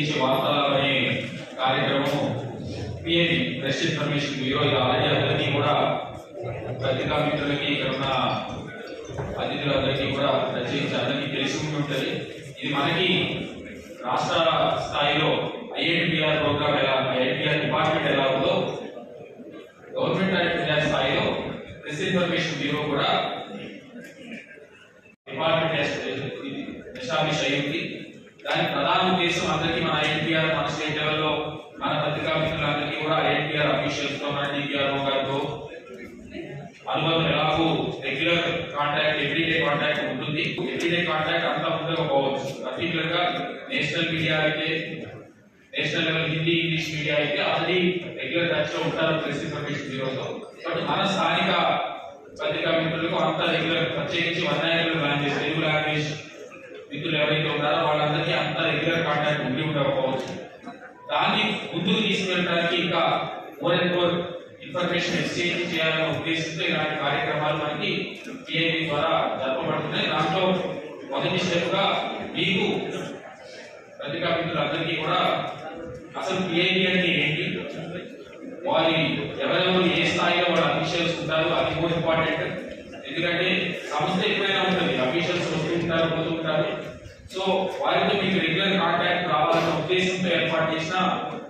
ప్రత్యేకించి వార్తలు అనే కార్యక్రమం పిఎన్ ప్రెస్ ఇన్ఫర్మేషన్ బ్యూరో ఇది ఆల్రెడీ అందరికీ కూడా పత్రికా మిత్రులకి ఇక్కడ ఉన్న అతిథులందరికీ కూడా ప్రత్యేకించి అందరికీ తెలిసి ఉంటుంది ఇది మనకి రాష్ట్ర స్థాయిలో ఐఐటిఆర్ ప్రోగ్రామ్ ఎలా ఐఐటిఆర్ డిపార్ట్మెంట్ ఎలా ఉందో గవర్నమెంట్ ఆఫ్ ఇండియా స్థాయిలో ప్రెస్ ఇన్ఫర్మేషన్ బ్యూరో కూడా డిపార్ట్మెంట్ ఎస్టాబ్లిష్ అయ్యింది. దాని ప్రధాన ఉద్దేశం అందరికీ మన ఎన్టీఆర్ మన స్టేట్ లెవెల్లో మన పత్రికా మిత్రులందరికీ కూడా ఎన్టీఆర్ అఫీషియల్స్తో మన డిఆర్ఓ గారితో అనుబంధం ఎలాగో రెగ్యులర్ కాంటాక్ట్ ఎవ్రీడే కాంటాక్ట్ ఉంటుంది. ఎవ్రీడే కాంటాక్ట్ అంతా ఉండకపోవచ్చు పర్టికులర్గా నేషనల్ మీడియా అయితే national level Hindi English media అయితే ఆల్రెడీ రెగ్యులర్ టచ్లో ఉంటారు ప్రెస్ ఇన్ఫర్మేషన్ బ్యూరోతో బట్ మన స్థానిక పత్రికా మిత్రులకు అంత రెగ్యులర్ ప్రత్యేకించి one language language Telugu language మిత్రులు ఎవరైతే ఉన్నారో వాళ్ళ రెగ్యులర్ కాంటాక్ట్ ఉండి ఉండకపోవచ్చు. దాన్ని ముందుకు తీసుకెళ్ళడానికి ఇంకా more and more information exchange చేయాలనే ఉద్దేశంతో ఇలాంటి కార్యక్రమాలు మనకి పిఐబి ద్వారా జరపబడుతున్నాయి. దాంట్లో మొదటి స్టెప్గా మీకు పత్రికా మిత్రులందరికీ కూడా అసలు పిఐబి అంటే ఏంటి? వారి ఎవరెవరు ఏ స్థాయిలో వాళ్ళు అఫీషియల్స్ ఉంటారు అది మోర్ ఇంపార్టెంట్ ఎందుకంటే సంస్థ ఎప్పుడైనా ఉంటుంది అఫీషియల్స్ వస్తుంటారు పోతుంటారు సో వారితో మీకు రెగ్యులర్ కాంటాక్ట్ రావాలన్న ఉద్దేశంతో ఏర్పాటు చేసిన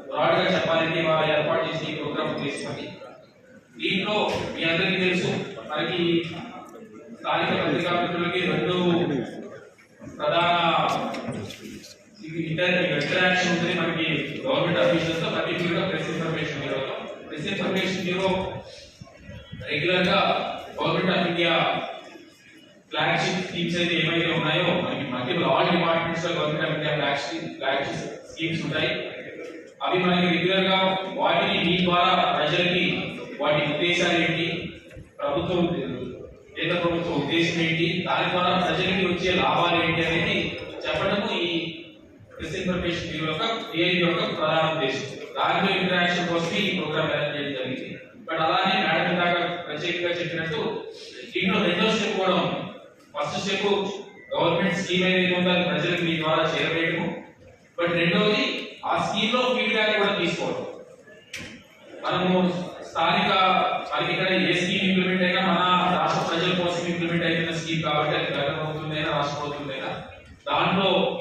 బ్రాడ్గా చెప్పాలంటే వారు ఏర్పాటు చేసిన ఈ ప్రోగ్రామ్ ఉద్దేశం అది దీంట్లో మీ అందరికీ తెలుసు మనకి స్థానిక పత్రికా మిత్రులకి రెండు ప్రధాన ఇంటర్ ఇంటరాక్షన్ ఉంటుంది మనకి గవర్నమెంట్ అఫీషియల్స్తో పర్టికులర్గా ప్రెస్ ఇన్ఫర్మేషన్ బ్యూరోతో ప్రెస్ ఇన్ఫర్మేషన్ రెగ్యులర్గా government of India flagship schemes అయితే ఏమైతే ఉన్నాయో మనకి మధ్యలో all డిపార్ట్మెంట్స్లో government of India flagship flagship schemes ఉంటాయి. అవి మనకి రెగ్యులర్గా వాటిని మీ ద్వారా ప్రజలకి వాటి ఉద్దేశాలు ఏంటి ప్రభుత్వం కేంద్ర ప్రభుత్వ ఉద్దేశం ఏంటి దాని ద్వారా ప్రజలకి వచ్చే లాభాలు ఏంటి అనేది చెప్పడము ఈ డిస్ఇన్ఫర్మేషన్ బ్యూరో యొక్క యొక్క ప్రధాన ఉద్దేశం. దానిలో ఇంటరాక్షన్ కోసం ఈ ప్రోగ్రామ్ అరేంజ్ చేయడం దాకా చెప్పినట్టు దీంట్లో రెండో స్టెప్ కూడా ఉంది. ఫస్ట్ స్టెప్ గవర్నమెంట్ స్కీమ్ ఏదైతే ఉందో ప్రజలకు మీ ద్వారా చేరవేయడము. బట్ రెండోది ఆ స్కీమ్లో ఫీడ్బ్యాక్ కూడా తీసుకోవడం. మనము స్థానిక మనకి ఇక్కడ ఏ స్కీమ్ ఇంప్లిమెంట్ అయినా మన రాష్ట్ర ప్రజల కోసం ఇంప్లిమెంట్ అయిన స్కీమ్ కాబట్టి అది గగనం అవుతుందైనా రాష్ట్ర అవుతుందైనా దాంట్లో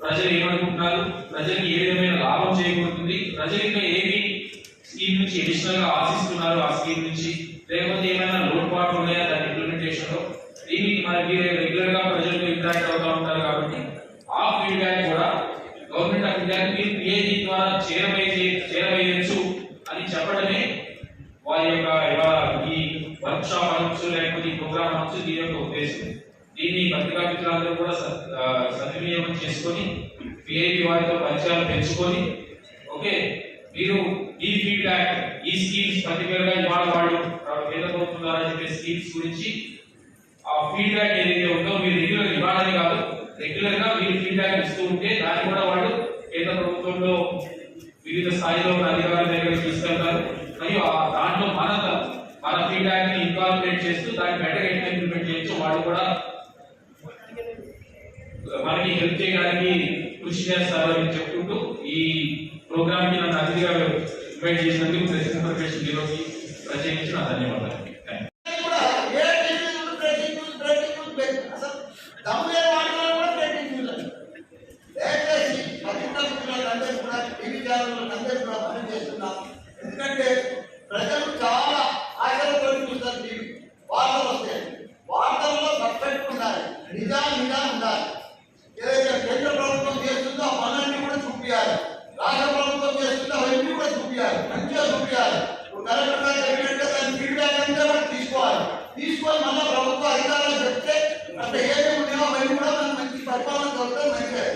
ప్రజలు ఏమనుకుంటున్నారు? ప్రజలకు ఏ విధమైన లాభం చేయబడుతుంది ప్రజలు ఇంకా ఏమి స్కీమ్ నుంచి అడిషనల్గా ఆశిస్తున్నారు ఆ స్కీమ్ నుంచి? లేకపోతే ఏమైనా లోటుపాట్లు ఉన్నాయా? దాని ఇంప్లిమెంటేషన్లో దీనికి మనకి రెగ్యులర్గా ప్రజలకు ఇంటరాక్ట్ అవుతూ ఉంటారు కాబట్టి ఆ ఫీడ్బ్యాక్ కూడా గవర్నమెంట్ ఆఫ్ ఇండియాకి మీరు పిఐజీ ద్వారా చేరవేయ చేరవేయచ్చు అని చెప్పడమే వారి యొక్క ఈ వర్క్ షాప్ అనొచ్చు లేకపోతే ఈ ప్రోగ్రామ్ అనొచ్చు దీని యొక్క ఉద్దేశం. దీన్ని పత్రికా మిత్రులందరూ కూడా స- సద్వినియోగం చేసుకొని పిఐబి వారితో పరిచయాలు పెంచుకొని ఓకే మీరు ఈ ఫీడ్బ్యాక్ ఈ స్కీమ్స్ పర్టికులర్గా ఇవాళ వాళ్ళు కేంద్ర ప్రభుత్వం ద్వారా చెప్పే స్కీమ్స్ గురించి ఆ ఫీడ్బ్యాక్ ఏదైతే ఉందో మీరు రెగ్యులర్ ఇవ్వాలని కాదు రెగ్యులర్గా మీరు ఫీడ్బ్యాక్ ఇస్తూ ఉంటే దాన్ని కూడా వాళ్ళు కేంద్ర ప్రభుత్వంలో వివిధ స్థాయిలో ఉన్న అధికారుల దగ్గర తీసుకెళ్తారు. మరియు దాంట్లో మన మన ఫీడ్బ్యాక్ని ఇన్కార్పొరేట్ చేస్తూ దాన్ని బెటర్ ఎట్లా ఇంప్లిమెంట్ చేయొచ్చు. వాళ్ళు కూడా మనకి హెల్ప్ చేయడానికి కృషి చేస్తారు అని చెప్పుకుంటూ ఈ ప్రోగ్రామ్కి నన్ను అతిథిగా ఇన్వైట్ చేసినందుకు ప్రెస్ ఇన్ఫర్మేషన్ బ్యూరోకి ప్రత్యేకించి ధన్యవాదాలు థ్యాంక్ యూ కూడా A TV news breaking news breaking news breaking అసలు దమ్ములే మాటలు కూడా బ్రేకింగ్ న్యూస్ అని దయచేసి పత్రికా మిత్రులందరూ కూడా టీవీ ఛానల్ అందరూ కూడా పని చేస్తున్నాం ఎందుకంటే ప్రజలు చాలా ఆశలతో చూస్తారు టీవీ వార్తలు వస్తాయి వార్తల్లో సబ్జెక్ట్ ఉండాలి నిజా నిజా ఉండాలి ఏదైతే కేంద్ర ప్రభుత్వం చేస్తుందో ఆ పనులన్నీ కూడా చూపించాలి రాష్ట్ర ప్రభుత్వం చేస్తుందో అవన్నీ కూడా చూపించాలి మంచిగా చూపించాలి ఇప్పుడు కలెక్టర్ గారు చెప్పినట్టే దాని ఫీడ్బ్యాక్ అంతా కూడా తీసుకోవాలి తీసుకొని మళ్ళీ ప్రభుత్వ అధికారులు చెప్తే అక్కడ ఏమేమి ఉన్నాయో అవన్నీ కూడా మనకు మంచి పరిపాలన దొరకడం మంచిదే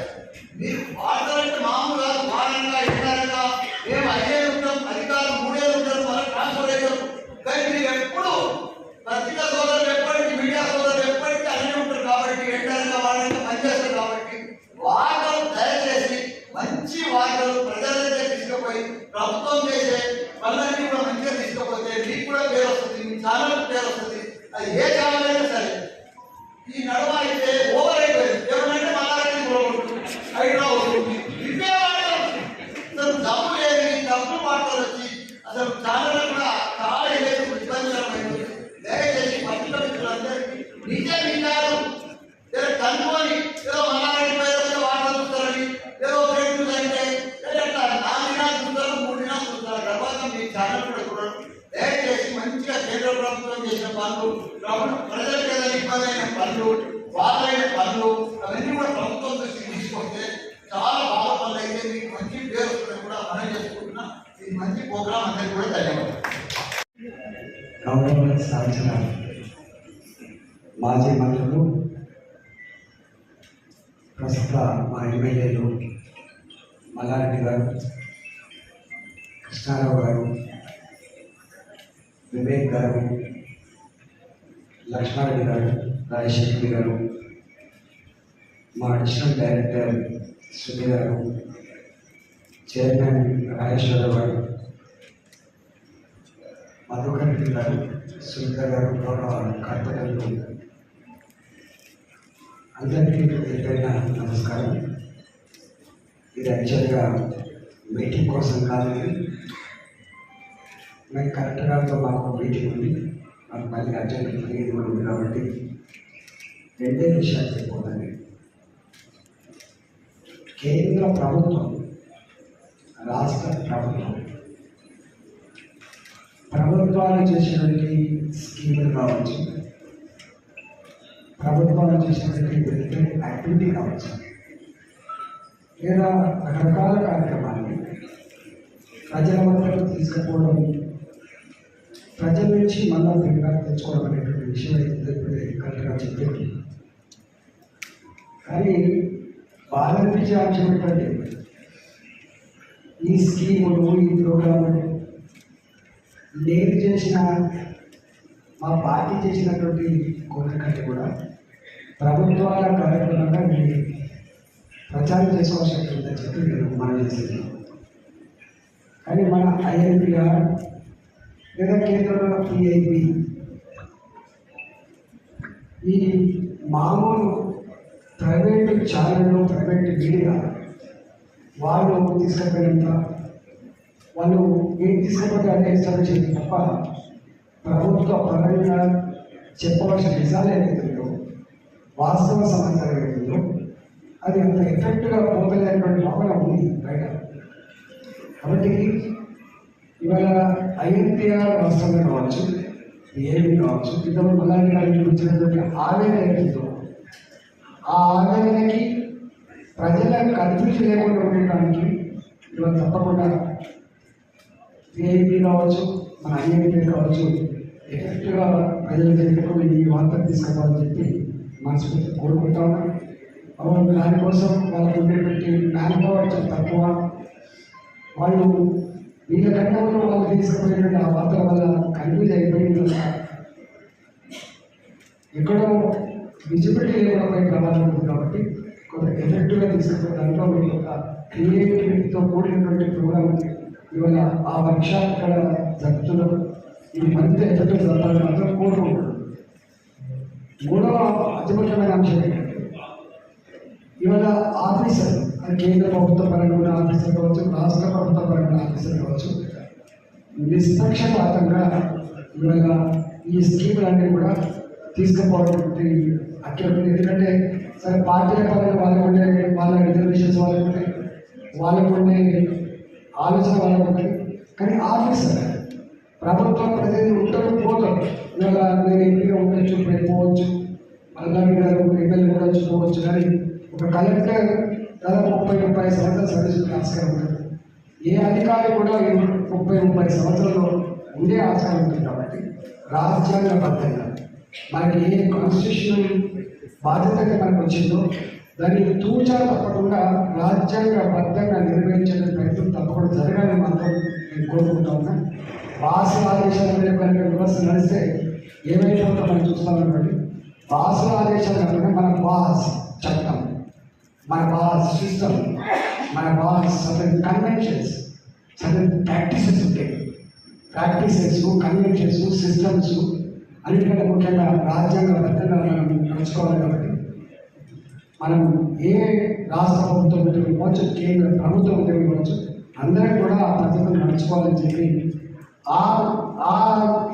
మీరు వార్తలు అంటే మామూలు కాదు వారంగా ఇన్నారంగా మేము ఐదేళ్ళు ఉంటాం అధికారులు మూడేళ్ళు ఉంటారు మళ్ళీ ట్రాన్స్ఫర్ అయ్యారు. కానీ మీరు ఎప్పుడు పత్రికా సోదరులు ఎప్పటికీ మీడియా సోదరులు ఎప్పటికీ అన్నీ ఉంటారు కాబట్టి ఎండారంగా వారంగా పనిచేస్తారు కాబట్టి వార్తలు దయచేసి మంచి వార్తలు ప్రజల దగ్గర తీసుకుపోయి ప్రభుత్వం చేసే పనులన్నీ కూడా మంచిగా తీసుకుపోతే మీకు కూడా పేరు వస్తుంది మీ ఛానల్ పేరు వస్తుంది. అది ఏ ఛానల్ అయినా సరే ఈ నడవ అయితే ఓవర్ అయిపోయింది ఏమనంటే మళ్ళా అనుకోని ఏదో మల్లారెడ్డి పై వస్తే వాటర్ చూస్తారని ఏదో ఫేక్ న్యూస్ అంటే లేదా అట్లా నాలుగు దినాలు చూస్తారు మూడు దినాలు చూస్తారు తర్వాత మీ ఛానల్ కూడా చూడడం దయచేసి మంచిగా కేంద్ర ప్రభుత్వం చేసిన పనులు ప్రజలకు ఏదైనా ఇబ్బంది అయిన పనులు వాళ్ళైన పనులు అవన్నీ కూడా ప్రభుత్వం దృష్టికి తీసుకొస్తే చాలా బాగా పనులు అయితే మీకు మంచి పేరు కూడా మనం చేసుకుంటున్నా ఇది మంచి ప్రోగ్రామ్ అందరికీ కూడా ధన్యవాదాలు. గౌరవ సాధించిన మాజీ మంత్రులు ప్రస్తుత మా ఎమ్మెల్యేలు మల్లారెడ్డి గారు కృష్ణారావు గారు వివేక్ గారు లక్ష్మారెడ్డి గారు రాజశేఖర్ గారు మా అడిషనల్ డైరెక్టర్ శృతి గారు చైర్మన్ రాజేశ్వరరావు గారు మధుకర్ రెడ్డి గారు సునీత గారు గౌరవ కార్పొరేటర్లు అందరికీ పేరున నమస్కారం ఇది యాక్చువల్గా మీటింగ్ కోసం కాదని మేము కరెక్ట్ గారితో మాకు మీటింగ్ ఉంది. మాకు మళ్ళీ అర్జెంట్ ఇది కూడా ఉంది కాబట్టి రెండే విషయాలు చెప్పాలని కేంద్ర ప్రభుత్వం రాష్ట్ర ప్రభుత్వం ప్రభుత్వాలు చేసినటువంటి స్కీములు కావచ్చు ప్రభుత్వాలు చేసినటువంటి వెల్ఫేర్ యాక్టివిటీ కావచ్చు లేదా రకరకాల కార్యక్రమాలు ప్రజల వద్దకు తీసుకుపోవడం ప్రజల నుంచి మళ్ళా ఫీడ్బ్యాక్ తెచ్చుకోవడం అనేటువంటి విషయం అయితే ఇప్పుడు కరెక్ట్గా చెప్పారు. కానీ బాధ అనిపించే అంశం ఏంటంటే ఈ స్కీములు ఈ ప్రోగ్రాములు నేను చేసిన మా పార్టీ చేసినటువంటి కోరిక కంటే కూడా ప్రభుత్వాల కార్యక్రమంగా నేను ప్రచారం చేసుకోవాల్సిన ఉందని చెప్పి నేను మనం చేసేది కానీ మన ఐఎన్పిఆర్ లేదా కేంద్రంలో పిఐపి ఈ మామూలు ప్రైవేటు ఛానళ్ళు ప్రైవేట్ మీడియా వాళ్ళు తీసుకుపోయినంత వాళ్ళు ఏం తీసుకుపోతే అదే ఇస్తారని తప్ప ప్రభుత్వ పరంగా చెప్పవలసిన నిజాలు ఏదైతుందో వాస్తవ సమాచారం ఏదైతుందో అది అంత ఎఫెక్ట్గా పోతలేనటువంటి లోపల ఉంది బయట. కాబట్టి ఇవాళ ఐఎన్టీఆర్ రాష్ట్రంలో కావచ్చు ఏమి కావచ్చు ఇతరులు మళ్ళీ గారికి వచ్చినటువంటి ఆవేదన ఏదైతుందో ఆ ఆవేదనకి ప్రజల కన్ఫ్యూజన్ లేకుండా ఉండడానికి ఇవాళ తప్పకుండా పిఐపి కావచ్చు మన ఐఎంపీ కావచ్చు ఎఫెక్ట్గా ప్రజల దగ్గరకు ఈ వార్త తీసుకోవాలని చెప్పి మనస్ఫూర్తి కోరుకుంటా ఉన్నాం. అవును దానికోసం వాళ్ళకు ఉండేటువంటి మ్యాన్ పవర్ చాలా తక్కువ. వాళ్ళు వీళ్ళ ఉన్న వాళ్ళు తీసుకుపోయినట్టు ఆ పాత్ర వల్ల కన్ఫ్యూజ్ అయిపోయింది ఎక్కడో విజిబిలిటీ లేకపోయి ప్రమాదం ఉంది కాబట్టి కొంత ఎఫెక్టివ్గా తీసుకుపోయి దాంట్లో మీకు ఒక క్రియేటివిటీతో కూడినటువంటి ప్రోగ్రామ్ ఇవాళ ఆ వర్క్షాప్ ఇక్కడ జరుపుతున్నారు ఇది మరింత ఎఫెక్ట్ జరపాలని అందరూ కోరుకుంటున్నారు మూడవ అతి ముఖ్యమైన అంశం ఏంటంటే ఇవాళ ఆఫీసర్ అది కేంద్ర ప్రభుత్వ పరంగా ఆఫీసర్ కావచ్చు రాష్ట్ర ప్రభుత్వ పరంగా ఆఫీసర్ కావచ్చు నిష్పక్షపాతంగా ఇవాళ ఈ స్కీములన్నీ కూడా తీసుకుపోవడం అక్కడ ఎందుకంటే సరే పార్టీల పరంగా వాళ్ళకు ఉండే వాళ్ళ రిజర్వేషన్స్ వాళ్ళకు ఉంటాయి వాళ్ళకు ఉండే ఆలోచన వాళ్ళకు ఉంటాయి కానీ ఆఫీసర్ ప్రభుత్వం ప్రతిదీ ఉంటాడు పోతాం ఇవాళ నేను ఎంపీగా ఉండొచ్చు ఇప్పుడు పోవచ్చు అలాగే గారు ఎమ్మెల్యే ఉండొచ్చు పోవచ్చు. కానీ ఒక కలెక్టర్ దాదాపు ముప్పై ముప్పై సంవత్సరాలు సర్వీసులకు ఆస్కారం ఉంటుంది ఏ అధికారి కూడా ఈ ముప్పై ముప్పై సంవత్సరాలు ఉండే ఆస్కారం ఉంటుంది కాబట్టి రాజ్యాంగబద్ధంగా మనకి ఏ కాన్స్టిట్యూషన్ బాధ్యత మనకు వచ్చిందో దాన్ని తూచా తప్పకుండా రాజ్యాంగబద్ధంగా నిర్వహించడం ప్రయత్నం తప్పకుండా జరగాలని మాత్రం నేను కోరుకుంటా ఉన్నా. భాష ఆదేశాల మీద కనుక వ్యవస్థ నడిస్తే ఏమైపోతుందో మనం చూస్తామనుకోండి భాషల ఆదేశాలు కనుక మన బాస్ చట్టం. మన బాస్ సిస్టమ్ మన బాస్ సర్టన్ కన్వెన్షన్స్ సదన్ ప్రాక్టీసెస్ ఉంటాయి. ప్రాక్టీసెస్ కన్వెన్షన్స్ సిస్టమ్స్ అన్నిటికంటే ముఖ్యంగా రాజ్యాంగబద్ధంగా మనం నడుచుకోవాలి కాబట్టి మనం ఏ రాష్ట్ర ప్రభుత్వం ఉండవచ్చు కేంద్ర ప్రభుత్వం ఉండవచ్చు అందరం కూడా ఆ పద్ధతిని నడుచుకోవాలని చెప్పి ఆ ఆ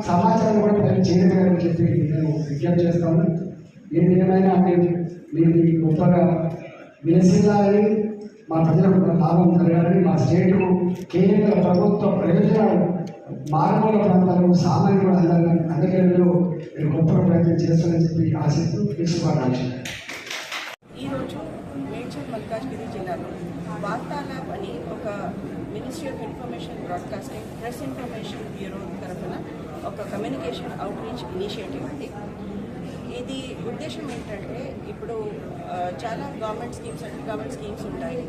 సమాచారం కూడా ప్రజలు చేయగలని చెప్పి నేను విజ్ఞప్తి చేస్తాను. ఏ ఏమైనా మీరు గొప్పగా విలసిల్లాలని మా ప్రజలకు లాభం జరగాలని మా స్టేటు కేంద్ర ప్రభుత్వ ప్రయోజనాలు మారుమూల ప్రాంతాలకు సామాన్యులు అందాలని అందరిలో మీరు గొప్ప ప్రయత్నం చేస్తారని చెప్పి ఆశిస్తూ ఈ ఈరోజు మేడ్చల్ మల్కాజ్గిరి జిల్లాలో వార్తా ల్యాబ్ అని ఒక ministry of information broadcasting press information bureau తరఫున ఒక కమ్యూనికేషన్ అవుట్రీచ్ ఇనిషియేటివ్ అండి ఉద్దేశం ఏంటంటే ఇప్పుడు చాలా government schemes central government schemes ఉంటాయి.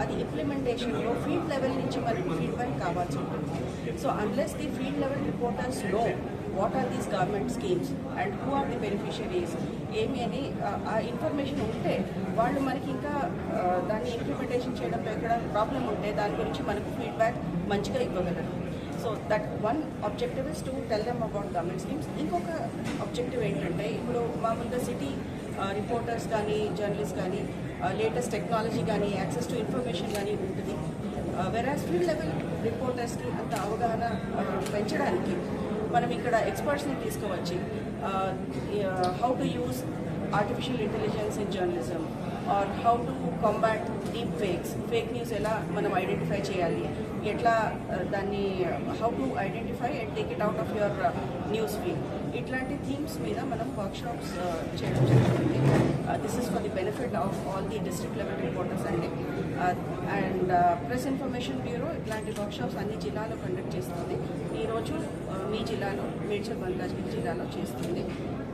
అది ఇంప్లిమెంటేషన్లో ఫీల్డ్ లెవెల్ నుంచి మనకి ఫీడ్బ్యాక్ కావాల్సి ఉంటుంది. So unless the field level రిపోర్టర్స్లో what are these government schemes and who are the beneficiaries ఏమి అని ఆ- ఇన్ఫర్మేషన్ ఉంటే వాళ్ళు మనకి ఇంకా దాన్ని ఇంప్లిమెంటేషన్ చేయడంలో ఎక్కడ ప్రాబ్లం ఉంటే దాని గురించి మనకు ఫీడ్బ్యాక్ మంచిగా ఇవ్వగలరు. So that one objective is to tell them about government schemes ఇంకొక ఆబ్జెక్టివ్ ఏంటంటే ఇప్పుడు మామూలుగా సిటీ రిపోర్టర్స్ కానీ జర్నలిస్ట్ కానీ uh, లేటెస్ట్ టెక్నాలజీ కానీ యాక్సెస్ టు ఇన్ఫర్మేషన్ కానీ ఉంటుంది. వెరాజ్ ఫీల్డ్ లెవెల్ రిపోర్టర్స్కి అంత అవగాహన uh, పెంచడానికి మనం ఇక్కడ ఎక్స్పర్ట్స్ని తీసుకువచ్చి how to use artificial intelligence in journalism or how to combat deep fakes fake news ఎలా మనం ఐడెంటిఫై చేయాలి? ఎట్లా uh, దాన్ని how to identify and take it out of your news feed ఇట్లాంటి థీమ్స్ మీద మనం వర్క్షాప్స్ uh, చేయడం జరుగుతుంది. This is for the benefit of all the district level reporters అండి. అండ్ ప్రెస్ ఇన్ఫర్మేషన్ బ్యూరో ఇట్లాంటి వర్క్షాప్స్ అన్ని జిల్లాలో కండక్ట్ చేస్తుంది. ఈరోజు uh, మీ జిల్లాలో మేడ్చల్ మల్కాజ్గిరి జిల్లాలో చేస్తుంది.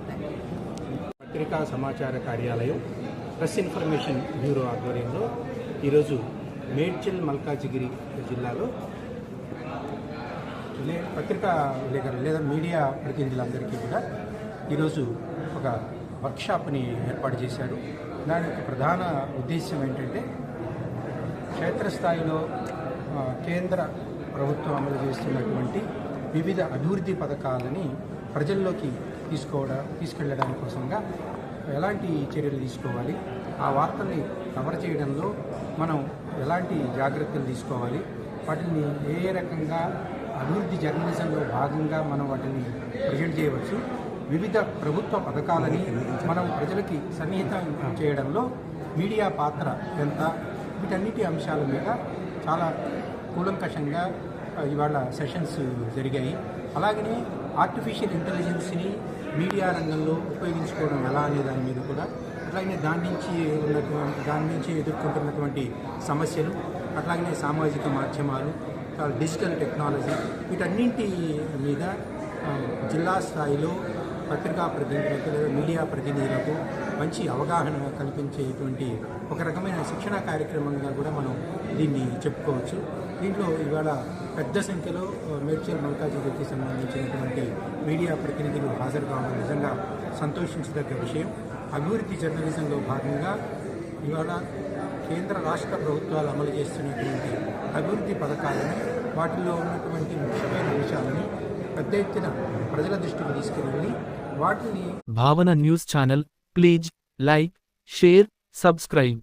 థ్యాంక్ యూ పత్రికా సమాచార కార్యాలయం ప్రెస్ ఇన్ఫర్మేషన్ బ్యూరో ఆధ్వర్యంలో ఈరోజు మేడ్చల్ మల్కాజిగిరి జిల్లాలో పత్రికా విలేకరులు లేదా మీడియా ప్రతినిధులందరికీ కూడా ఈరోజు ఒక వర్క్షాప్ని ఏర్పాటు చేశారు. దాని యొక్క ప్రధాన ఉద్దేశం ఏంటంటే క్షేత్రస్థాయిలో కేంద్ర ప్రభుత్వం అమలు చేస్తున్నటువంటి వివిధ అభివృద్ధి పథకాలని ప్రజల్లోకి తీసుకోవడం తీసుకెళ్ళడం కోసంగా ఎలాంటి చర్యలు తీసుకోవాలి? ఆ వార్తల్ని కవర్ చేయడంలో మనం ఎలాంటి జాగ్రత్తలు తీసుకోవాలి? వాటిని ఏ ఏ రకంగా అభివృద్ధి జర్నలిజంలో భాగంగా మనం వాటిని ప్రజెంట్ చేయవచ్చు? వివిధ ప్రభుత్వ పథకాలని మనం ప్రజలకి సన్నిహితం చేయడంలో మీడియా పాత్ర ఎంత? వీటన్నిటి అంశాల మీద చాలా కూలంకషంగా ఇవాళ సెషన్స్ జరిగాయి. అలాగనే ఆర్టిఫిషియల్ ఇంటెలిజెన్స్ని మీడియా రంగంలో ఉపయోగించుకోవడం ఎలా అనే దాని మీద కూడా అట్లాగనే దాని నుంచి ఉన్నటువంటి దాని నుంచి ఎదుర్కొంటున్నటువంటి సమస్యలు అట్లాగనే సామాజిక మాధ్యమాలు డిజిటల్ టెక్నాలజీ వీటన్నింటి మీద జిల్లా స్థాయిలో పత్రికా ప్రతినిధులకు లేదా మీడియా ప్రతినిధులకు మంచి అవగాహన కల్పించేటువంటి ఒక రకమైన శిక్షణ కార్యక్రమంగా కూడా మనం దీన్ని చెప్పుకోవచ్చు. దీంట్లో ఇవాళ పెద్ద సంఖ్యలో మేడ్చల్ మల్కాజిగిరికి సంబంధించినటువంటి మీడియా ప్రతినిధులు హాజరు కావడం నిజంగా సంతోషించదగ్గ విషయం. అభివృద్ధి జర్నలిజంలో భాగంగా ఇవాళ కేంద్ర రాష్ట్ర ప్రభుత్వాలు అమలు చేస్తున్నటువంటి అభివృద్ధి పథకాలని వాటిలో ఉన్నటువంటి ముఖ్యమైన అంశాలని పెద్ద ఎత్తున ప్రజల దృష్టికి తీసుకెళ్ళి వాటిని Bhavana news channel please like share subscribe.